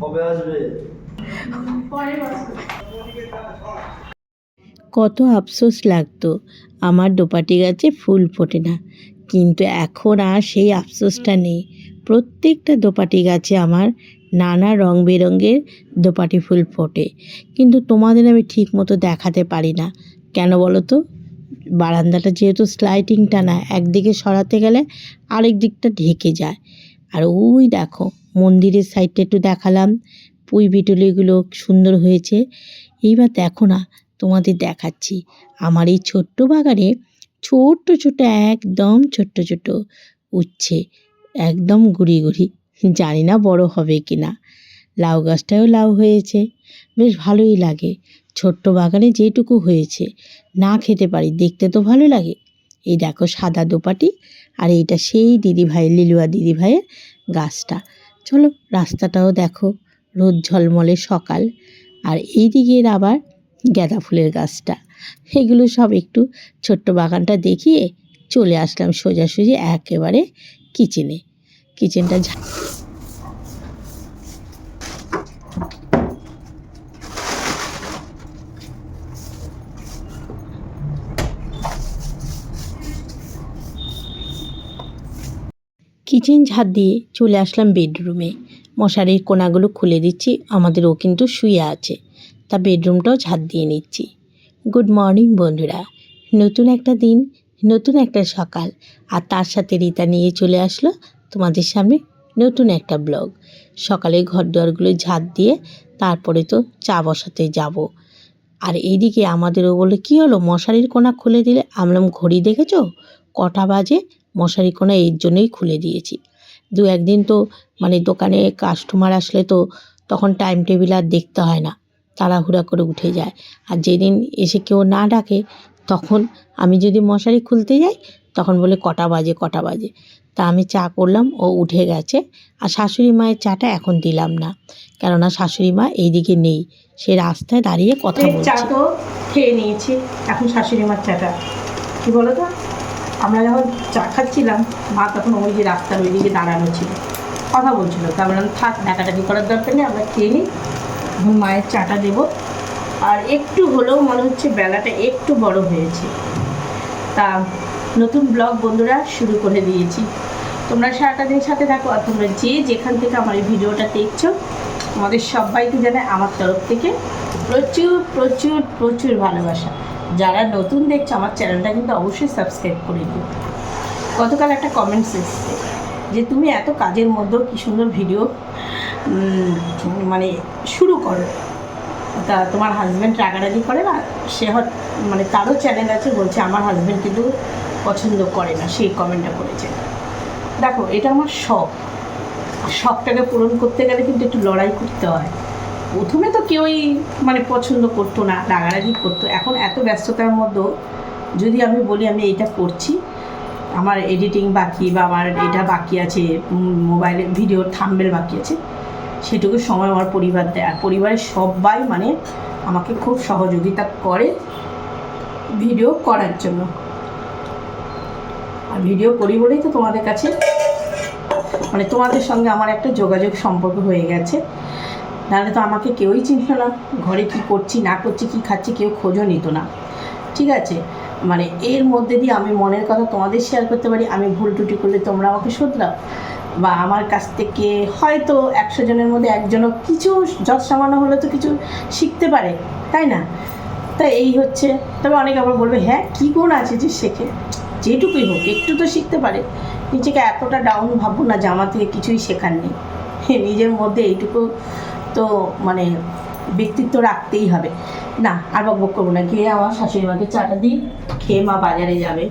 কবে আসবে? কত আফসোস লাগতো আমার দোপাটি গাছে ফুল ফোটে না। কিন্তু এখন আর সেই আফসোসটা নেই। প্রত্যেকটা দোপাটি গাছে আমার নানা রং বেরঙের দোপাটি ফুল ফোটে। কিন্তু তোমাদের আমি ঠিক মতো দেখাতে পারি না। কেন বলো তো? বারান্দাটা যেহেতু স্লাইটিংটা না একদিকে সরাতে গেলে আরেক দিকটা ঢেকে যায়। আর ওই দেখো, মন্দিরের সাইডটা একটু দেখালাম। পুঁই বিটুলিগুলো সুন্দর হয়েছে। এইবার দেখো না, তোমাদের দেখাচ্ছি। আমার এই ছোট্ট বাগানে ছোট্ট ছোট্ট, একদম ছোট্ট ছোট্ট উচ্ছে, একদম গুড়ি গুড়ি। জানি না বড় হবে কি না লাউ গাছটাও লাউ হয়েছে। বেশ ভালোই লাগে। ছোট্ট বাগানে যেটুকু হয়েছে, না খেতে পারি, দেখতে তো ভালো লাগে। এই দেখো সাদা দোপাটি আর এইটা সেই দিদিভাই লিলুয়া দিদিভাইয়ের গাছটা। চলো রাস্তাটাও দেখো, রোদ ঝলমলে সকাল। আর এই দিকের আবার গাঁদা ফুলের গাছটা। এগুলো সব একটু ছোট্ট বাগানটা দেখিয়ে চলে আসলাম সোজাসুজি একেবারে কিচেনে কিচেনটা কিচেন ঝাড় দিয়ে চলে আসলাম বেডরুমে। মশারির কোনাগুলো খুলে দিচ্ছি আমাদের ও কিন্তু শুয়ে আছে। তা বেডরুমটাও ঝাড় দিয়ে নিচ্ছি। গুড মর্নিং বন্ধুরা। নতুন একটা দিন, নতুন একটা সকাল। আর তার সাথে রিতা নিয়ে চলে আসলো তোমাদের সামনে নতুন একটা ব্লগ। সকালে ঘর দুয়ারগুলো ঝাড় দিয়ে তারপরে তো চা বসাতে যাব। আর এইদিকে আমাদেরও বলে, কী হলো? মশারির কোনা খুলে দিলে? আমলাম, ঘড়ি দেখেছ? কটা বাজে? মশারি কোনা এর জন্যই খুলে দিয়েছি। দু একদিন তো মানে দোকানে কাস্টমার আসলে তো তখন টাইম টেবিল আর দেখতে হয় না তাড়াহুড়া করে উঠে যায়। আর যেদিন এসে কেউ না ডাকে তখন আমি যদি মশারি খুলতে যাই তখন বলে কটা বাজে কটা বাজে। তা আমি চা করলাম ও উঠে গেছে। আর শাশুড়ি মায়ের চাটা এখন দিলাম না কেননা শাশুড়ি মা এইদিকে নেই। সে রাস্তায় দাঁড়িয়ে কথা চা বলছে। তো খেয়ে নিয়েছি এখন শাশুড়ি মার চাটা। কি বলো তো? আমরা যখন চা খাচ্ছিলাম, মা তখন ওই যে রাস্তার ওই দিকে দাঁড়ানো ছিল। কথা বলছিল। তা বললাম, থাক, ডাকাডাকি করার দরকার নেই, আমরা খেয়ে নিই। এখন মায়ের চাটা দেবো। আর একটু হলেও মনে হচ্ছে বেলাটা একটু বড় হয়েছে। তা নতুন ব্লগ বন্ধুরা, শুরু করে দিয়েছি। তোমরা সারাটা দিন সাথে থাকো আর তোমরা যে যেখান থেকে আমার এই ভিডিওটা দেখছ, তোমাদের সবাইকে জানাই আমার তরফ থেকে প্রচুর প্রচুর প্রচুর ভালোবাসা। যারা নতুন দেখছ, আমার চ্যানেলটা কিন্তু অবশ্যই সাবস্ক্রাইব করে দিও। গতকাল একটা কমেন্টস এসছে যে, তুমি এত কাজের মধ্যেও কী সুন্দর ভিডিও মানে শুরু করো। তা তোমার হাজব্যান্ড রাগারাগি করে না? সে মানে তারও চ্যানেল আছে, বলছে আমার হাজব্যান্ড কিন্তু পছন্দ করে না, সেই কমেন্টটা করেছে। দেখো, এটা আমার শখ। শখটাকে পূরণ করতে গেলে কিন্তু একটু লড়াই করতে হয়। প্রথমে তো কেউই মানে পছন্দ করতো না, রাগারাগি করতো। এখন এত ব্যস্ততার মধ্যেও যদি আমি বলি আমি এইটা করছি, আমার এডিটিং বাকি বা আমার এটা বাকি আছে মোবাইলে ভিডিওর থাম্বেল বাকি আছে, সেটুকু সময় আমার পরিবার দেয়। আর পরিবারের সবাই মানে আমাকে খুব সহযোগিতা করে ভিডিও করার জন্য। আর ভিডিও করি বলেই তো তোমাদের কাছে মানে তোমাদের সঙ্গে আমার একটা যোগাযোগ সম্পর্ক হয়ে গেছে। নাহলে তো আমাকে কেউই চিনত না। ঘরে কি করছি, না করছি, কি খাচ্ছি কেউ খোঁজও নিত না। ঠিক আছে? মানে এর মধ্যে দিয়ে আমি মনের কথা তোমাদের শেয়ার করতে পারি, আমি ভুল ত্রুটি করলে তোমরা আমাকে শুধরাও। বা আমার কাছ থেকে হয়তো একশো জনের মধ্যে একজনও কিছু যত সামান্য হলে তো কিছু শিখতে পারে, তাই না? তা এই হচ্ছে। তবে অনেকে আবার বলবে হ্যাঁ কী গুণ আছে যে শেখে? যেটুকুই হোক, একটু তো শিখতে পারে। নিজেকে এতটা ডাউন ভাববো না যে আমার থেকে কিছুই শেখার নেই। নিজের মধ্যে এইটুকু তো মানে ব্যক্তিত্ব রাখতেই হবে। না, আর বক বক করব না। গিয়ে আমার শাশুড়ি মাকে চাটা দিই, খেয়ে মা বাজারে যাবে।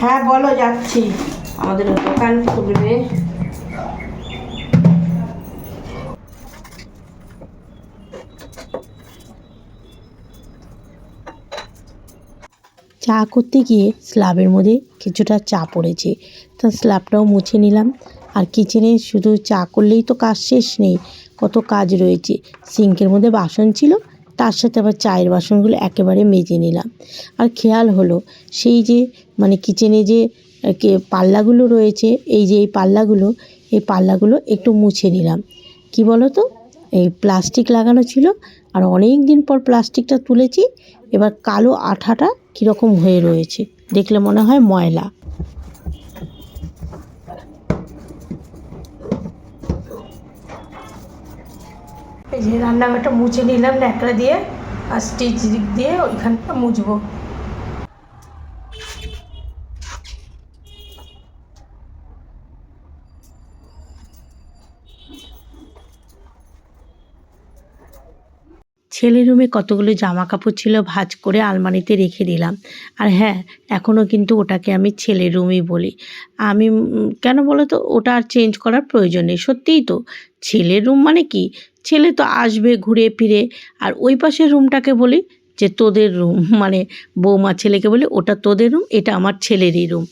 হ্যাঁ বলো, যাচ্ছি। আমাদের দোকান খুলবে। চা করতে গিয়ে স্ল্যাবের মধ্যে কিছুটা চা পড়েছে। তা স্ল্যাবটাও মুছে নিলাম। আর কিচেনে শুধু চা করলেই তো কাজ শেষ নেই, কত কাজ রয়েছে। সিঙ্কের মধ্যে বাসন ছিল, তার সাথে আবার চায়ের বাসনগুলো একেবারে মেজে নিলাম। আর খেয়াল হলো, সেই যে মানে কিচেনে যে কে, পাল্লাগুলো রয়েছে, এই যে, এই পাল্লাগুলো এই পাল্লাগুলো একটু মুছে নিলাম। কি বলো তো এই প্লাস্টিক লাগানো ছিল, আর অনেক দিন পর প্লাস্টিকটা তুলেছি, এবার কালো আঠাটা কীরকম হয়ে রয়েছে, দেখলে মনে হয় ময়লা। এই যে রান্নাঘরটা মুছে নিলাম, ন্যাকড়া দিয়ে আর স্টিচ দিক দিয়ে ওইখানটা মুছবো। ছেলে রুমে কতগুলো জামা কাপড় ছিল ভাজ করে আলমারিতে রেখে দিলাম। আর হ্যাঁ এখনও কিন্তু ওটাকে আমি ছেলের রুমই বলি। আমি কেন বলো তো ওটা আর চেঞ্জ করার প্রয়োজন নেই। সত্যিই তো, ছেলের রুম মানে কি? ছেলে তো আসবে ঘুরে ফিরে। আর ওই পাশের রুমটাকে বলি যে তোদের রুম মানে বৌমা ছেলেকে বলি ওটা তোদের রুম এটা আমার ছেলেরই রুম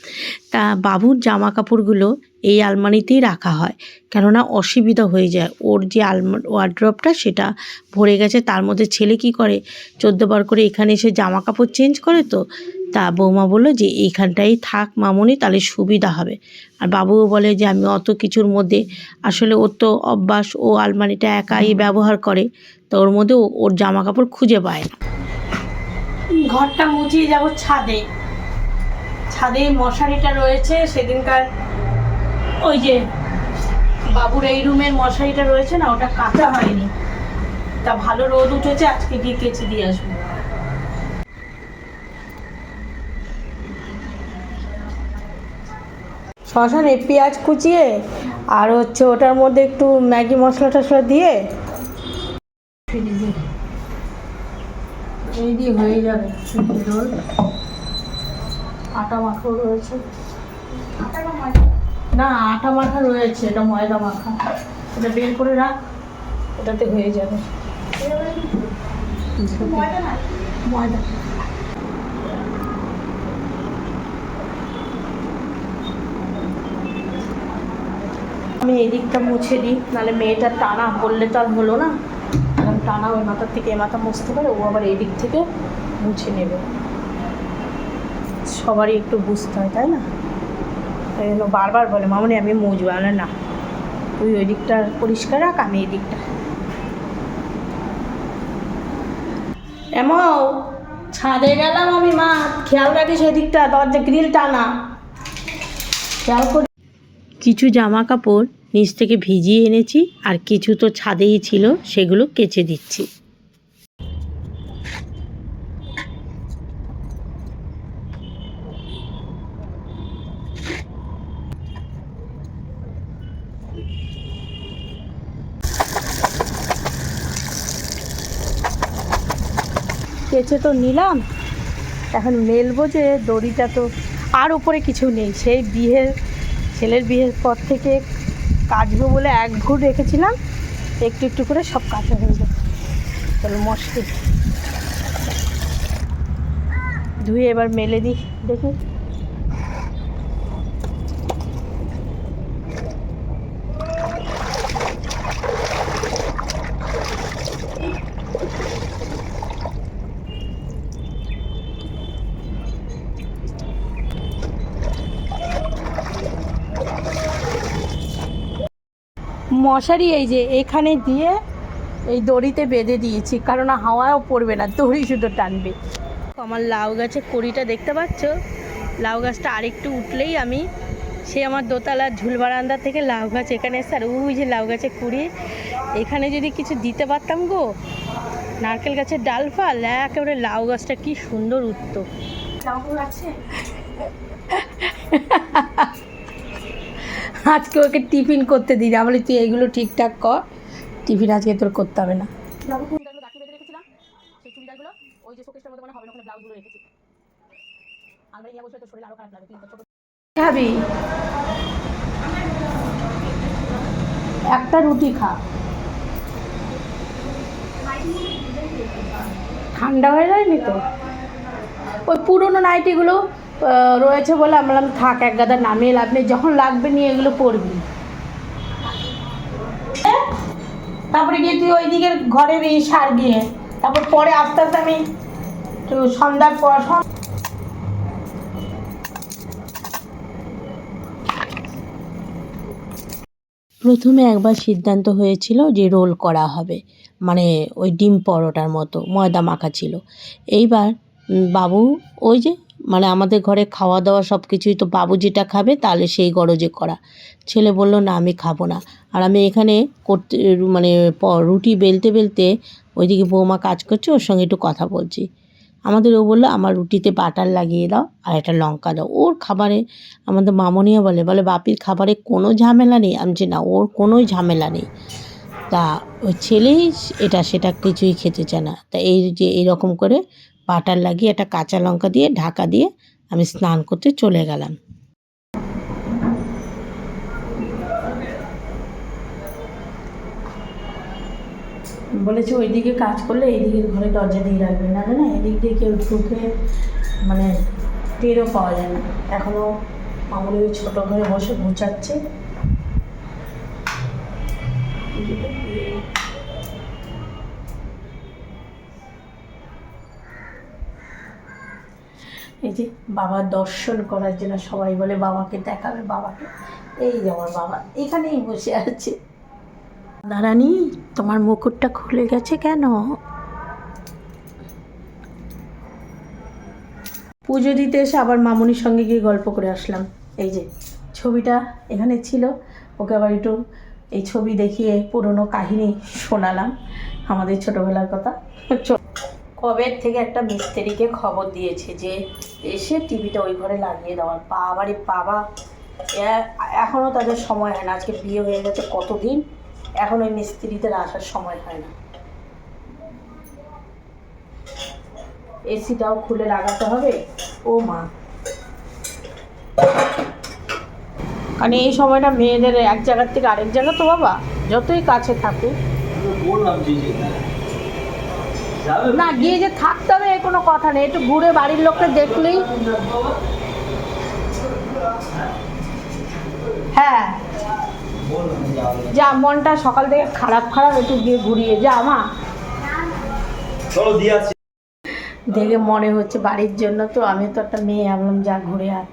তা বাবুর জামা কাপড়গুলো এই আলমারিতেই রাখা হয়, কেননা অসুবিধা হয়ে যায়। ওর যে আলমা ওয়ার্ড্রপটা সেটা ভরে গেছে, তার মধ্যে ছেলে কি করে? চোদ্দোবার করে এখানে এসে জামা কাপড় চেঞ্জ করে তো? তা বৌমা বলল যে এইখানটাই থাক মামনি তাহলে সুবিধা হবে। আর বাবুও বলে যে আমি অত কিছুর মধ্যে আসলে ওর তো অভ্যাস ও আলমারিটা একাই ব্যবহার করে তো ওর মধ্যে ওর জামা কাপড় খুঁজে পায় না। ঘরটা মুছিয়ে যাব ছাদে। ছাদে মশারিটা রয়েছে সেদিনকার ওই যে বাবুর এই রুমের মশারিটা রয়েছে না ওটা কাঁচা হয়নি। তা ভালো রোদ উঠেছে আজকে গিয়ে কেচে দিয়ে আসব। শ্মশানে পেঁয়াজ কুচিয়ে আর হচ্ছে ওটার মধ্যে একটু ম্যাগি মশলা টশলা দিয়ে এই হয়ে যাবে আটা মাখাও রয়েছে। না, আটা মাখা রয়েছে, এটা ময়দা মাখা। এটা বের করে রাখ, ওটাতে হয়ে যাবে। ময়দা। আমি এদিকটা মুছে দিই নাহলে মেয়েটা টানা বললে তো আর হলো না। এখন টানা ওই মাথার থেকে এ মাথা মুছতে পারে, ও আবার এই দিক থেকে মুছে নেবে। সবারই একটু বুঝতে হয়, তাই না? তাই জন্য বারবার বলে, মামনি, আমি মুছবো। আমি না, তুই ওই দিকটা পরিষ্কার রাখ, আমি এই দিকটা। এমন ছাদে গেলাম আমি, মা। খেয়াল রাখিস দিকটা, দরজা গ্রিল টানা। খেয়াল করি কিছু জামা কাপড় নিচ থেকে ভিজিয়ে এনেছি আর কিছু তো ছাদেই ছিল, সেগুলো কেচে দিচ্ছি। কেচে তো নিলাম, এখন মেলবো যে দড়িটা তো আর উপরে কিছু নেই, সেই বিয়ের ছেলের বিয়ের পর থেকে কাচবো বলে এক ঘুর রেখেছিলাম, একটু একটু করে সব কাঁচা হয়ে যাবে চলো মশলি ধুয়ে এবার মেলে দিই, দেখি। মশারি এই যে এখানে দিয়ে এই দড়িতে বেঁধে দিয়েছি, কারণ হাওয়াও পড়বে না, দড়ি শুধু টানবে। আমার লাউ গাছের কড়িটা দেখতে পাচ্ছ? লাউ গাছটা আরেকটু উঠলেই আমি সে আমার দোতলার ঝুল বারান্দা থেকে লাউ গাছ এখানে এসে, আর ওই যে লাউ গাছে কুড়ি, এখানে যদি কিছু দিতে পারতাম গো, নারকেল গাছের ডাল ফাল, একেবারে লাউ গাছটা কি সুন্দর উঠতো। লাউ আজকে ওকে টিফিন করতে দিই না। বলি তুই এগুলো ঠিকঠাক কর। টিফিন আজকে তোর করতে হবে না। খাবি? একটা রুটি খা। ঠান্ডা হয়ে যায়নি তো? ওই পুরনো নাইটিগুলো রয়েছে বলে আমি বললাম, থাক, এক গাদা নামিয়ে লাভ নেই, যখন লাগবে নিয়ে এগুলো পড়বি তারপরে গিয়ে তুই ওই দিকের ঘরের এই সার গিয়ে, তারপর পরে আস্তে আস্তে আমি তো সন্ধ্যার পর প্রথমে একবার সিদ্ধান্ত হয়েছিল যে রোল করা হবে মানে ওই ডিম পরোটার মতো ময়দা মাখা ছিল। এইবার বাবু ওই যে মানে আমাদের ঘরে খাওয়া দাওয়া সব কিছুই তো বাবু যেটা খাবে তাহলে সেই গরজে করা। ছেলে বলল, না, আমি খাব না। আর আমি এখানে করতে মানে রুটি বেলতে বেলতে ওইদিকে বৌমা কাজ করছে, ওর সঙ্গে একটু কথা বলছি। আমাদের ও বলল, আমার রুটিতে বাটার লাগিয়ে দাও আর একটা লঙ্কা দাও। ওর খাবারে আমাদের মামনিও বলে বলে, বাপির খাবারে কোনো ঝামেলা নেই। আমি যে না, ওর কোনো ঝামেলা নেই। তা ওই ছেলেই এটা, সেটা কিছুই খেতে চায় না। তা এই যে এরকম করে বাটার লাগিয়ে একটা কাঁচা লঙ্কা দিয়ে ঢাকা দিয়ে আমি স্নান করতে চলে গেলাম। বলেছে ওইদিকে কাজ করলে এইদিকে ঘরে দরজা দিয়ে রাখবে, না না এদিক দিয়ে কেউ ঢুকে মানে টেরও পাওয়া যায় না। এখনও মামুনি ওই ছোটো ঘরে বসে ঘুচাচ্ছে এই যে বাবার দর্শন করার জন্য সবাই বলে বাবাকে দেখাবে, বাবাকে। এই যে আমার বাবা, এখানেই বসে আছে। দাঁড়ানি, তোমার মুকুটটা খুলে গেছে কেন? পুজো দিতে এসে আবার মামুনির সঙ্গে গিয়ে গল্প করে আসলাম। এই যে ছবিটা এখানে ছিল, ওকে আবার একটু এই ছবি দেখিয়ে পুরনো কাহিনী শোনালাম। আমাদের ছোটোবেলার কথা। কবের থেকে একটা মিস্ত্রিকে খবর দিয়েছে যে এসে টিভিটা ওই ঘরে লাগিয়ে দেওয়ার? বাবারে বাবা। এখনও তাদের সময় হয় না। আজকে বিয়ে হয়ে গেছে কতদিন? এখন ওই মিস্ত্রিদের আসার সময় হয় না। এসিটাও খুলে লাগাতে হবে। ও মা। কারণ এই সময়টা মেয়েদের এক জায়গার থেকে আরেক জায়গা তো বাবা। যতই কাছে থাকুক। বললাম না গিয়ে যে থাকতে হবে এ কোনো কথা নেই। একটু ঘুরে বাড়ির লোককে দেখলেই। হ্যাঁ। যা মনটা সকাল থেকে খারাপ খারাপ একটু গিয়ে ঘুরিয়ে যা মা। চলো দিয়ে দেখে মনে হচ্ছে বাড়ির জন্য তো আমি তো একটা মেয়ে ভাবলাম যা ঘুরে আয়।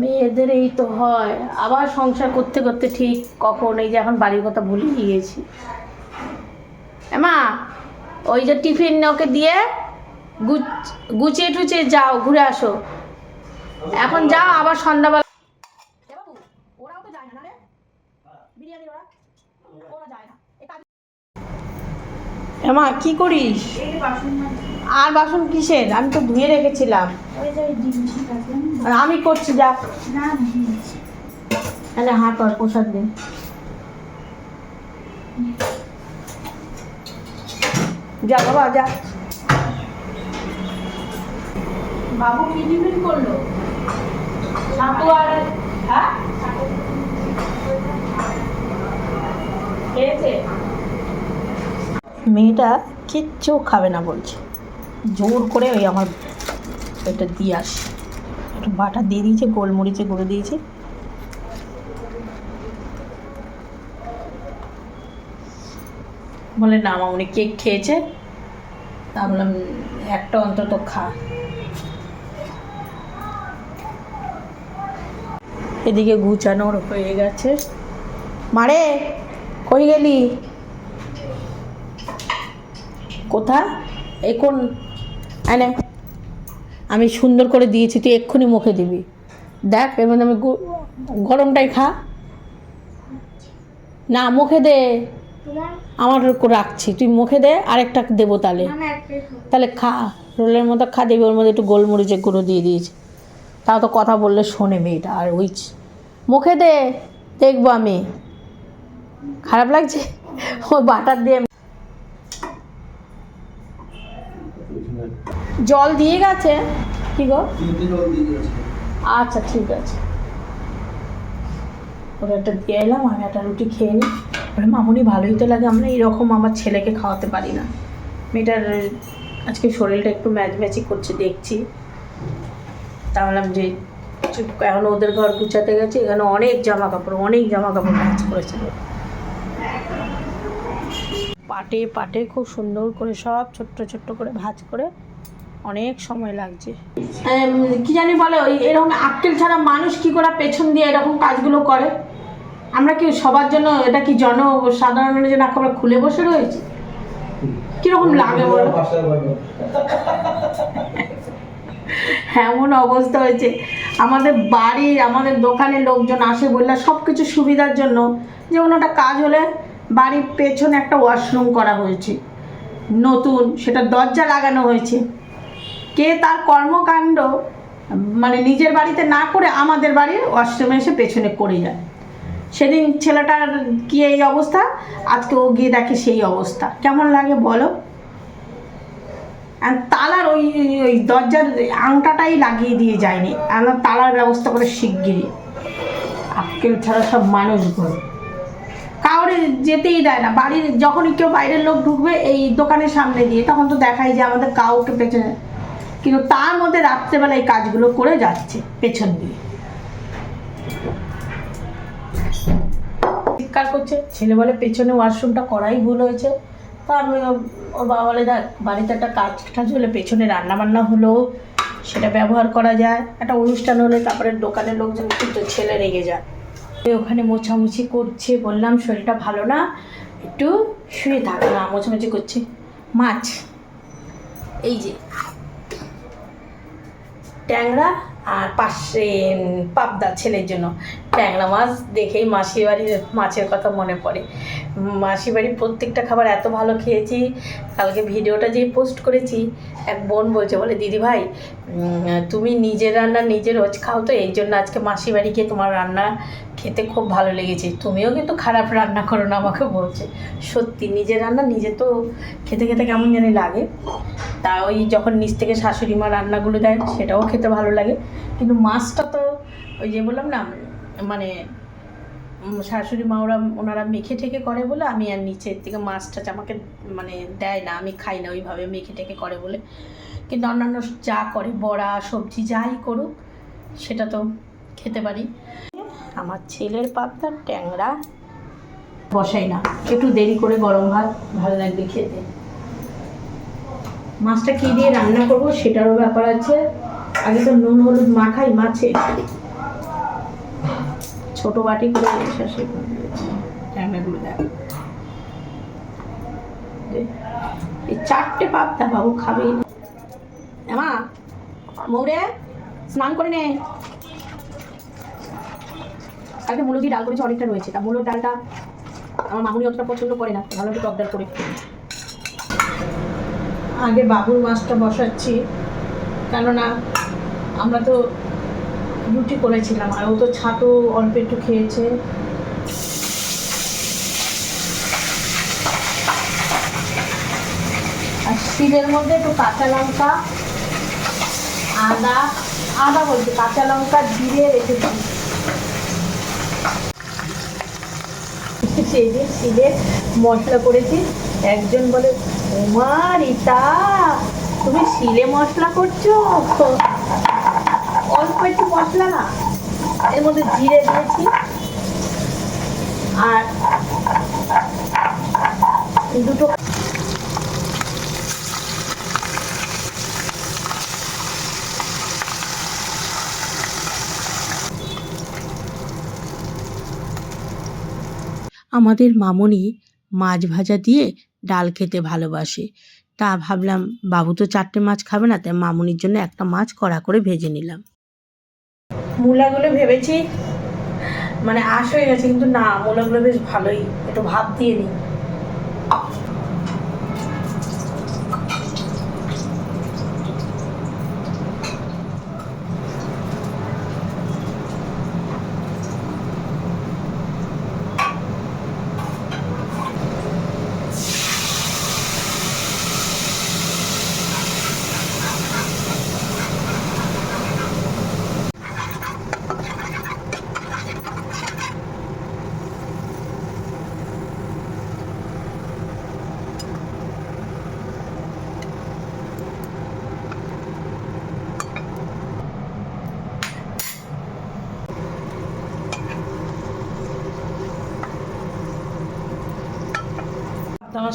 মেয়েদের এই তো হয়। আবার সংসার করতে করতে ঠিক কখন এই যে এখন বাড়ির কথা ভুলে গিয়েছি। মা ওই যে টিফিন ওকে দিয়ে গুছ- গুছিয়ে টুচিয়ে যাও ঘুরে আসো। এখন যাও আবার সন্ধ্যাবেলা ওরাও তো যায় না রে। বিরিয়ানি ওরা ওরা যায় না। এমা কি করিস? আর বাসন কিসের? আমি তো ধুয়ে রেখেছিলাম। আর আমি করছি যা। তাহলে হাত আর প্রসাদ দিন যা বাবা যা। বাবু কি টিফিন করল? ছাতু আর হ্যাঁ? খেয়েছে? মেয়েটা কিচ্ছু খাবে না বলছে। জোর করে ওই আমার এটা দিয়ে আসি। একটু বাটা দিয়ে দিয়েছে গোলমরিচে গুঁড়ো দিয়েছে। বলে, না মামনি কেক খেয়েছে। তা বললাম, একটা অন্তত খা। এদিকে গুছানোর হয়ে গেছে। মারে কই গেলি? কোথা এই কোন? এনে আমি সুন্দর করে দিয়েছি, তুই এক্ষুনি মুখে দিবি। দেখ, এর মধ্যে আমি গরমটাই খা। না, মুখে দে। আমার রাখছি তুই মুখে দে আরেকটা দেবো তাহলে তাহলে খা রোলের মতো খা দেবে ওর মধ্যে একটু গোলমরিচের গুঁড়ো দিয়ে দিয়েছি। তাও তো কথা বললে শোনে মেয়েটা আর ওই মুখে দে দেখব আমি। খারাপ লাগছে? ও বাটার দিয়ে জল দিয়ে গেছে? কি গো? আচ্ছা ঠিক আছে। ওটা একটা দিয়ে এলাম, আমি একটা রুটি খেয়ে নিই। বলে, মামুনি, ভালোই তো লাগে, আমরা এরকম আমার ছেলেকে খাওয়াতে পারি না। মেয়েটার আজকে শরীরটা একটু ম্যাচ ম্যাচি করছে, দেখছি। তা বললাম যে এখন ওদের ঘর গুছাতে গেছে, এখানে অনেক জামা কাপড় অনেক জামা কাপড় ম্যাচ করেছে। পাটে পাটে খুব সুন্দর করে সব ছোট্ট ছোট্ট করে ভাজ করে অনেক সময় লাগছে। কি জানি বলে, ওই এরকম আক্কেল ছাড়া মানুষ কি করে পেছন দিয়ে এরকম কাজগুলো করে? আমরা কি সবার জন্য এটা কি জন সাধারণের জন্য একেবারে খুলে বসে রয়েছে? কীরকম লাগে বলো? এমন অবস্থা হয়েছে। আমাদের বাড়ি, আমাদের দোকানের লোকজন আসে বললে সব কিছু সুবিধার জন্য। যেমন একটা কাজ হলে বাড়ির পেছনে একটা ওয়াশরুম করা হয়েছে। নতুন, সেটা দরজা লাগানো হয়েছে। কে তার কর্মকাণ্ড মানে নিজের বাড়িতে না করে আমাদের বাড়ির ওয়াশরুমে এসে পেছনে করে যায়। সেদিন ছেলেটার কি এই অবস্থা? আজকে ও গিয়ে দেখে সেই অবস্থা। কেমন লাগে বলো? তালার ওই ওই দরজার আংটাটাই লাগিয়ে দিয়ে যায়নি। আমার তালার ব্যবস্থা করে শিগগিরই। আক্কেল ছাড়া সব মানুষ মানুষগুলো কাউরে যেতেই দেয় না। বাড়ির যখনই কেউ বাইরের লোক ঢুকবে, এই দোকানের সামনে দিয়ে, তখন তো দেখাই যে আমাদের কাউকে পেছনে। কিন্তু তার মধ্যে রাত্রেবেলা এই কাজগুলো করে যাচ্ছে, পেছন দিয়ে। চিৎকার করছে, ছেলে বলে পেছনে ওয়াশরুমটা করাই ভুল হয়েছে। তা আমি ওর- বাবা বলে, দেখ, বাড়িতে একটা কাজ টাজ হলে পেছনে রান্না বান্না হলেও সেটা ব্যবহার করা যায়। একটা অনুষ্ঠান হলে তারপরে দোকানের লোকজন কিন্তু ছেলে রেগে যায়। ওখানে মোছামুছি করছে, বললাম, শরীরটা ভালো না, একটু শুয়ে থাক। না, মোছামুছি করছে। মাছ, এই যে ট্যাংরা আর পাশে পাবদা ছেলের জন্য। ট্যাংরা মাছ দেখেই মাসির বাড়ির মাছের কথা মনে পড়ে। মাসি বাড়ির প্রত্যেকটা খাবার এত ভালো খেয়েছি, কালকে ভিডিওটা যে পোস্ট করেছি, এক বোন বলছে, বলে, দিদি ভাই তুমি নিজের রান্না নিজে রোজ খাও তো, এই জন্য আজকে মাসি বাড়ি গিয়ে তোমার রান্না খেতে খুব ভালো লেগেছে। তুমিও কিন্তু খারাপ রান্না করো না, আমাকে বলছে। সত্যি, নিজের রান্না নিজে তো খেতে খেতে কেমন জানি লাগে। তা ওই যখন নিচ থেকে শাশুড়ি মা রান্নাগুলো দেয়, সেটাও খেতে ভালো লাগে। কিন্তু মাছটা তো ওই যে বললাম না মানে শাশুড়ি মা ওরা, ওনারা মেখে ঠেকে করে বলে আমি আর নিচের থেকে মাছটা আমাকে মানে দেয় না, আমি খাই না ওইভাবে মেখে ঠেকে করে বলে। কিন্তু অন্যান্য যা করে, বড়া, সবজি যাই করুক, সেটা তো খেতে পারি। আমার ছেলের পাতা ট্যাংরা বসাই না। একটু দেরি করে গরম ভাত, ভালো লাগবে খেতে। মাছটা কী দিয়ে রান্না করব সেটারও ব্যাপার আছে। আগে তো নুন, হলুদ মাখাই, মাছে। ছোট বাটি করে দিয়েছে। ট্যাংরাগুলো দেখ। এই চারটে পাবদা বাবু খাবে এমা মৌরে স্নান করে নে। কালকে মূলো দিয়ে ডাল করেছে অনেকটা রয়েছে। তা মূলোর ডালটা আমার মামুনি অতটা পছন্দ করে না। ভালো একটু টক ডাল করে আগে বাবুর মাছটা বসাচ্ছি। কেননা আমরা তো রুটি করেছিলাম, আর ও তো ছাতু অল্প একটু খেয়েছে। শিলের মধ্যে একটু কাঁচা লঙ্কা, আদা আদা বলছি, কাঁচা লঙ্কা জিরে রেখেছি। সেই শিলে মশলা করেছি, একজন বলে, ওমা রিতা, তুমি শিলে মশলা করছ? একটু মশলা। না এর মধ্যে জিরে দিয়েছি। আর দুটো আমাদের মামনি মাছ ভাজা দিয়ে ডাল খেতে ভালোবাসে। তা ভাবলাম, বাবু তো চারটে মাছ খাবে না, তাই মামনির জন্য একটা মাছ কড়া করে ভেজে নিলাম। মূলাগুলো ভেবেছি মানে আশ হয়ে গেছে, কিন্তু না, মূলাগুলো বেশ ভালোই, একটু ভাব দিয়ে নিই।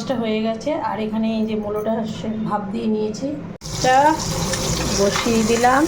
মাছটা হয়ে গেছে আর এখানে এই যে মূলোটা ভাপ দিয়ে নিয়েছি। তা বসিয়ে দিলাম।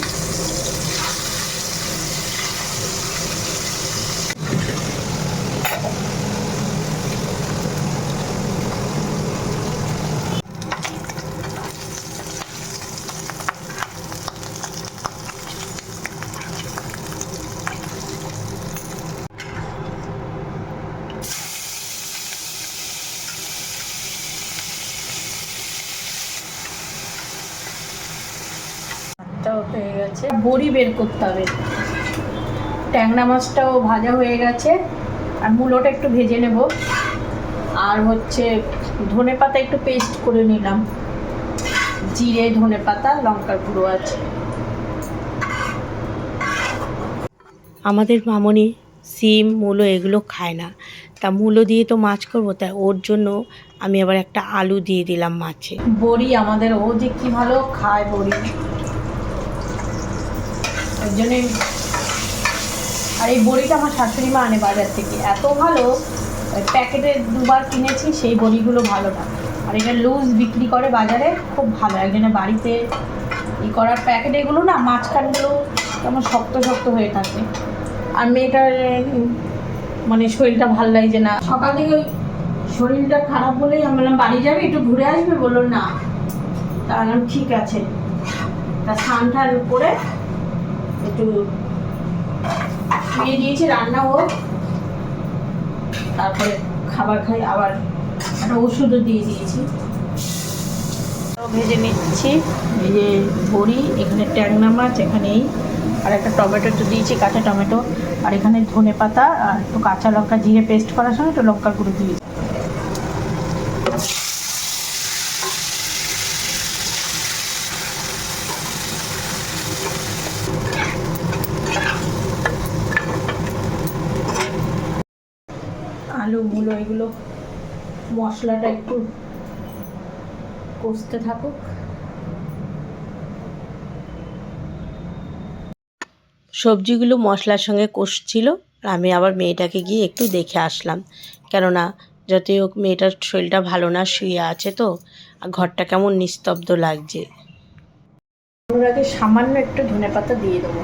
মাছটাও হয়ে গেছে। বড়ি বের করতে হবে। ট্যাংরা মাছটাও ভাজা হয়ে গেছে। আর মূলোটা একটু ভেজে নেব। আর হচ্ছে ধনে পাতা একটু পেস্ট করে নিলাম। জিরে ধনে পাতা লঙ্কার গুঁড়ো আছে। আমাদের মামনি সিম মূলো এগুলো খায় না। তা মূলো দিয়ে তো মাছ করব তাই ওর জন্য আমি আবার একটা আলু দিয়ে দিলাম মাছে। বড়ি আমাদের ও যে কি ভালো খায় বড়ি। ওই জন্যে আর এই বড়িটা আমার শাশুড়ি মা আনে বাজার থেকে। এত ভালো প্যাকেটে দুবার কিনেছি, সেই বড়িগুলো ভালো না। আর এটা লুজ বিক্রি করে বাজারে, খুব ভালো। একজনের বাড়িতে ই করার প্যাকেট, এগুলো না মাঝখানগুলো কেমন শক্ত শক্ত হয়ে থাকে। আর মেয়েটার মানে শরীরটা ভালো লাগছে না। সকাল থেকে ওই শরীরটা খারাপ বলেই আমি বললাম, বাড়ি যাবে? একটু ঘুরে আসবে? বলল, না। তা ঠিক আছে। তা স্নান টান করে একটু শুয়ে দিয়েছি, রান্না হোক। তারপরে খাবার খাই, আবার একটা ওষুধও দিয়ে দিয়েছি। ভেজে নিচ্ছি এই যে বড়ি এখানে ট্যাংনা মাছ, এখানেই। আর একটা টমেটো একটু দিয়েছি, কাঁচা টমেটো। আর এখানে ধনে পাতা আর একটু কাঁচা লঙ্কা, জিরে পেস্ট করার সময় একটু লঙ্কার গুঁড়ো দিয়েছি আলু মুলো এগুলো মশলাটা একটু কষতে থাকুক। সবজিগুলো মশলার সঙ্গে কষছিল আর আমি আবার মেয়েটাকে গিয়ে একটু দেখে আসলাম। কেননা যতই হোক মেয়েটার শরীরটা ভালো না শুয়ে আছে তো আর ঘরটা কেমন নিস্তব্ধ লাগছে। আগে সামান্য একটু ধনে পাতা দিয়ে দেবো।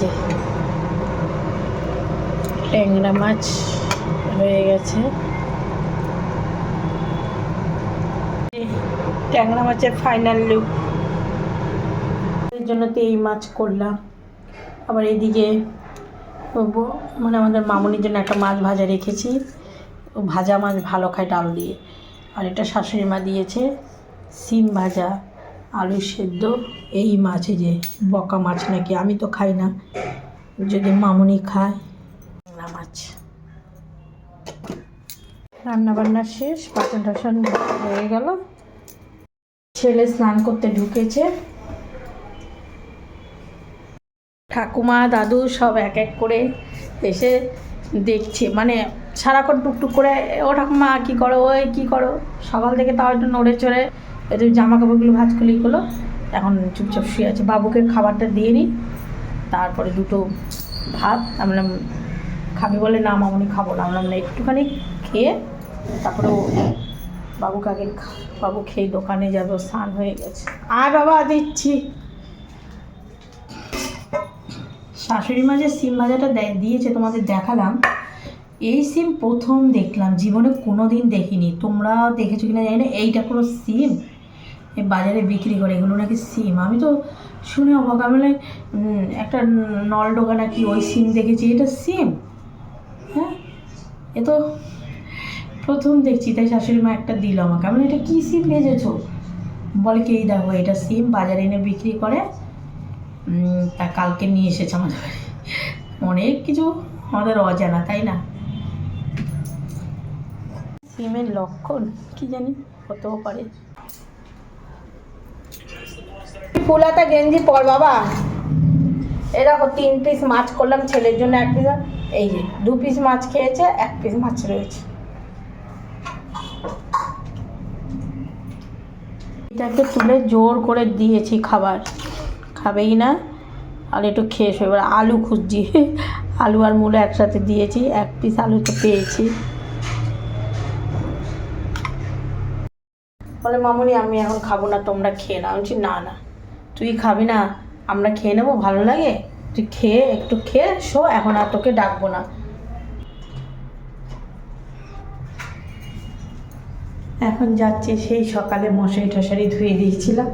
যে ট্যাংরা মাছ হয়ে গেছে। ট্যাংরা মাছের ফাইনাল লুক এর জন্য তো এই মাছ করলাম। আবার এদিকে মানে আমাদের মামনির জন্য একটা মাছ ভাজা রেখেছি। ভাজা মাছ ভালো খায় ডাল দিয়ে। আর এটা শাশুড়ি মা দিয়েছে। সিম ভাজা। আলু সেদ্ধ, এই মাছ যে বকা মাছ নাকি, আমি তো খাই না। যদি মামনি খায় না মাছ। রান্না বান্না শেষ, বাসন টাসন হয়ে গেল। ছেলে স্নান করতে ঢুকেছে। ঠাকুমা, দাদু সব এক এক করে এসে দেখছে। মানে সারাক্ষণ টুকটুক করে, ও ঠাকুমা, কী করো? ওই কী করো? সকাল থেকে তাও একটু নড়ে চড়ে একটু জামা কাপড়গুলো ভাজ খুলি হলো। এখন চুপচাপ শুয়ে আছে। বাবুকে খাবারটা দিয়ে নিই তারপরে দুটো ভাত। আমি বললাম, খাবি? বলে, না মামনি, খাব না। আমরা একটুখানি খেয়ে তারপরে আগে খা- বাবু খেয়ে দোকানে যাবে স্নান হয়ে গেছে। আয় বাবা, দিচ্ছি। শাশুড়ি মা যে সিম ভাজাটা দিয়েছে, তোমাদের দেখালাম। এই সিম প্রথম দেখলাম, জীবনে কোনো দিন দেখিনি। তোমরা দেখেছ কিনা জানি না। এইটা কোনো সিম? বাজারে বিক্রি করে, এগুলো নাকি সিম? আমি তো শুনে অবাক, আমি একটা নলডোগা নাকি ওই সিম দেখেছি, এটা সিম? হ্যাঁ? এ তো প্রথম দেখছি, তাই শাশুড়ি মা একটা দিল আমাকে। আমি এটা কী সিম ভেজেছো? বলে কি দেখো, এটা সিম, বাজারে এনে বিক্রি করে তা কালকে নিয়ে এসেছে আমাদের বাড়ি। অনেক কিছু আমাদের অজানা, তাই না? সিমের লক্ষণ, কি জানি, হতেও পারে। ফুলাতা গেঞ্জি পর বাবা। এ দেখো, তিন পিস মাছ করলাম ছেলের জন্য, এক পিস এই যে, দু পিস মাছ খেয়েছে, এক পিস মাছ রয়েছে। এটাকে তুলে জোর করে দিয়েছি খাবার। খাবেই না, আর একটু খেয়ে এবার আলু খুঁজছি। আলু আর মূলো একসাথে দিয়েছি, এক পিস আলু তো পেয়েছি। বলে, মামুনি, আমি এখন খাব না, তোমরা খেয়ে নাও। না না। তুই খাবি না, আমরা খেয়ে নেব, ভালো লাগে? তুই খেয়ে, একটু খেয়ে শো, এখন আর তোকে ডাকবো না। এখন যাচ্ছে সেই সকালে মশারি টশারি ধুয়ে দিয়েছিলাম।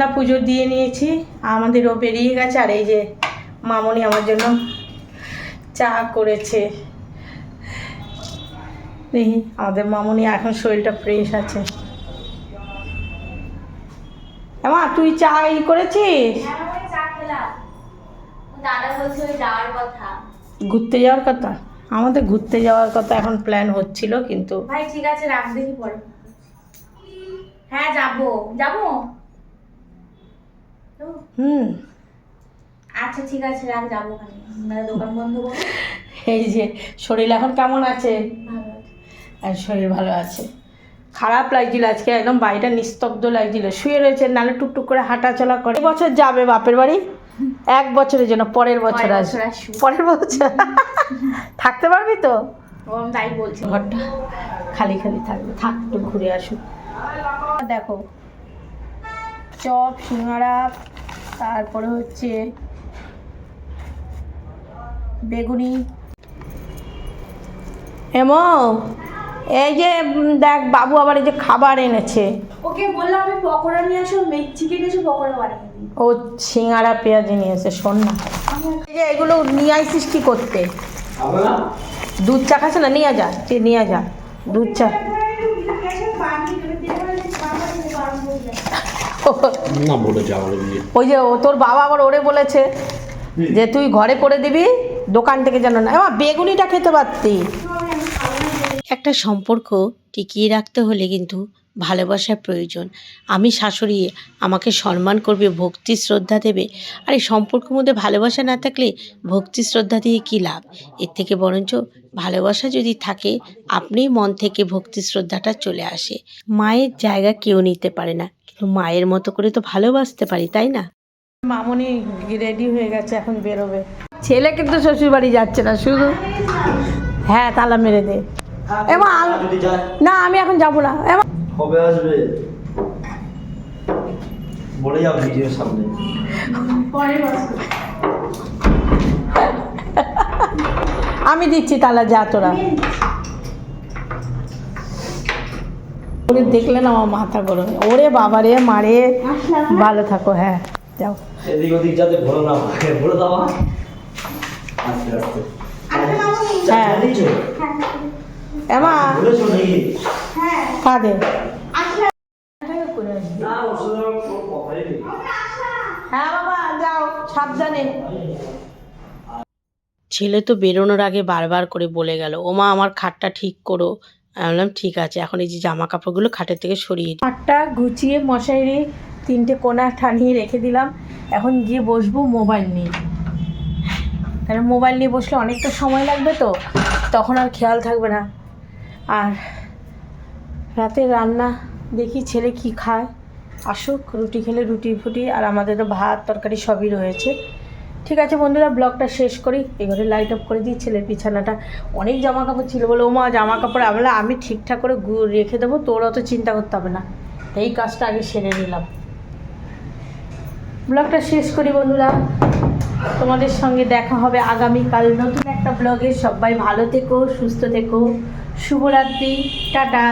না পুজো দিয়ে নিয়েছি আমাদেরও বেরিয়ে গেছে আর এই যে মামনি আমার জন্য চা করেছে। দেখি আমাদের মামনি এখন শরীরটা ফ্রেশ আছে। এমা তুই চা ই করেছিস? হ্যাঁ, ঘুরতে যাওয়ার কথা? আমাদের ঘুরতে যাওয়ার কথা এখন প্ল্যান হচ্ছিল কিন্তু ভাই ঠিক আছে রাখ দেখি পরে। হ্যাঁ যাব। যাব? হুম। আচ্ছা ঠিক আছে রাখ যাব দোকান বন্ধ এই যে শরীর এখন কেমন আছে? আর শরীর ভালো আছে। খারাপ লাগছিল আজকে একদম বাড়িটা নিস্তব্ধ লাগছিল। শুয়ে রয়েছে নালে টুকটুক করে হাঁটা চলা করে বছর যাবে বাপের বাড়ি? এক বছরের জন্য পরের বছর আসবে। পরের বছর? থাকতে পারবি তো? তাই বলছি। ঘরটা খালি খালি থাকবে। থাক একটু ঘুরে আসুক। দেখো চপ সিঙ্গাড়া তারপরে হচ্ছে বেগুনি। এমো এই যে দেখ বাবু আবার এই যে খাবার এনেছে। ওকে বললাম আমি পকোড়া নিয়ে আসো চিকেন এসে পকোড়া বানিয়ে দিই। ও সিঙ্গাড়া পেঁয়াজি নিয়েছে শোন না। এই যে এগুলো নিয়ে আইসিস কি করতে? দুধ চা খাচ্ছে না নিয়ে যা নিয়ে যা দুধ চা। না বলে ওই যে ও তোর বাবা আবার ওরে বলেছে যে তুই ঘরে করে দিবি দোকান থেকে যেন না এবার বেগুনিটা খেতে পারতি। একটা সম্পর্ক টিকিয়ে রাখতে হলে কিন্তু ভালোবাসার প্রয়োজন। আমি শাশুড়ি আমাকে সম্মান করবে ভক্তি শ্রদ্ধা দেবে। আর এই সম্পর্কের মধ্যে ভালোবাসা না থাকলে ভক্তি শ্রদ্ধা দিয়ে কী লাভ? এর থেকে বরঞ্চ ভালোবাসা যদি থাকে আপনিই মন থেকে ভক্তি শ্রদ্ধাটা চলে আসে। মায়ের জায়গা কেউ নিতে পারে না। মায়ের মতো করে তো ভালোবাসতে পারি তাই না? মামনি রেডি হয়ে গেছে এখন বেরোবে। ছেলে কিন্তু শ্বশুর বাড়ি যাচ্ছে না শুধু হ্যাঁ তালা মেরে দে। এমা আল- যদি যায়। না আমি এখন যাব না। আসবে? বলে যাও ভিডিওর সামনে। আমি দিচ্ছি তালা যা তোরা। ওরে দেখলে না আমার মাথা গরম। ওরে বাবারে মারে। ভালো থাকো হ্যাঁ যাও। এদিক ওদিক যাতে ভরো না হয় ভরে দেওয়া আস্তে আস্তে। হ্যাঁ। এমা হ্যাঁ বাবা যাও সাবধানে। ছেলে তো বেরোনোর আগে বারবার করে বলে গেল ওমা আমার খাটটা ঠিক করো। আমি বললাম, ঠিক আছে, এখন এই যে জামা কাপড়গুলো খাটের থেকে সরিয়ে। খাটটা গুছিয়ে মশারি তিনটে কোনা টানিয়ে রেখে দিলাম। এখন গিয়ে বসবো মোবাইল নিয়ে। কারণ মোবাইল নিয়ে বসলে অনেকটা সময় লাগবে তো? তখন আর খেয়াল থাকবে না। আর রাতে রান্না দেখি ছেলে কি খায়। আসুক, রুটি খেলে রুটি ফুটি, আর আমাদের তো ভাত, তরকারি সবই রয়েছে। ঠিক আছে বন্ধুরা, ব্লগটা শেষ করি। এবারে লাইট অফ করে দিই ছেলের বিছানাটা। অনেক জামা কাপড় ছিল বলে ও মা জামা কাপড় আমরা আমি ঠিকঠাক করে রেখে দেবো, তোর অত চিন্তা করতে হবে না। এই কাজটা আগে সেরে নিলাম। ব্লগটা শেষ করি বন্ধুরা। তোমাদের সঙ্গে দেখা হবে আগামীকাল নতুন একটা ব্লগে সবাই ভালো থেকো, সুস্থ থেকো। শুভরাত্রি, টাটা।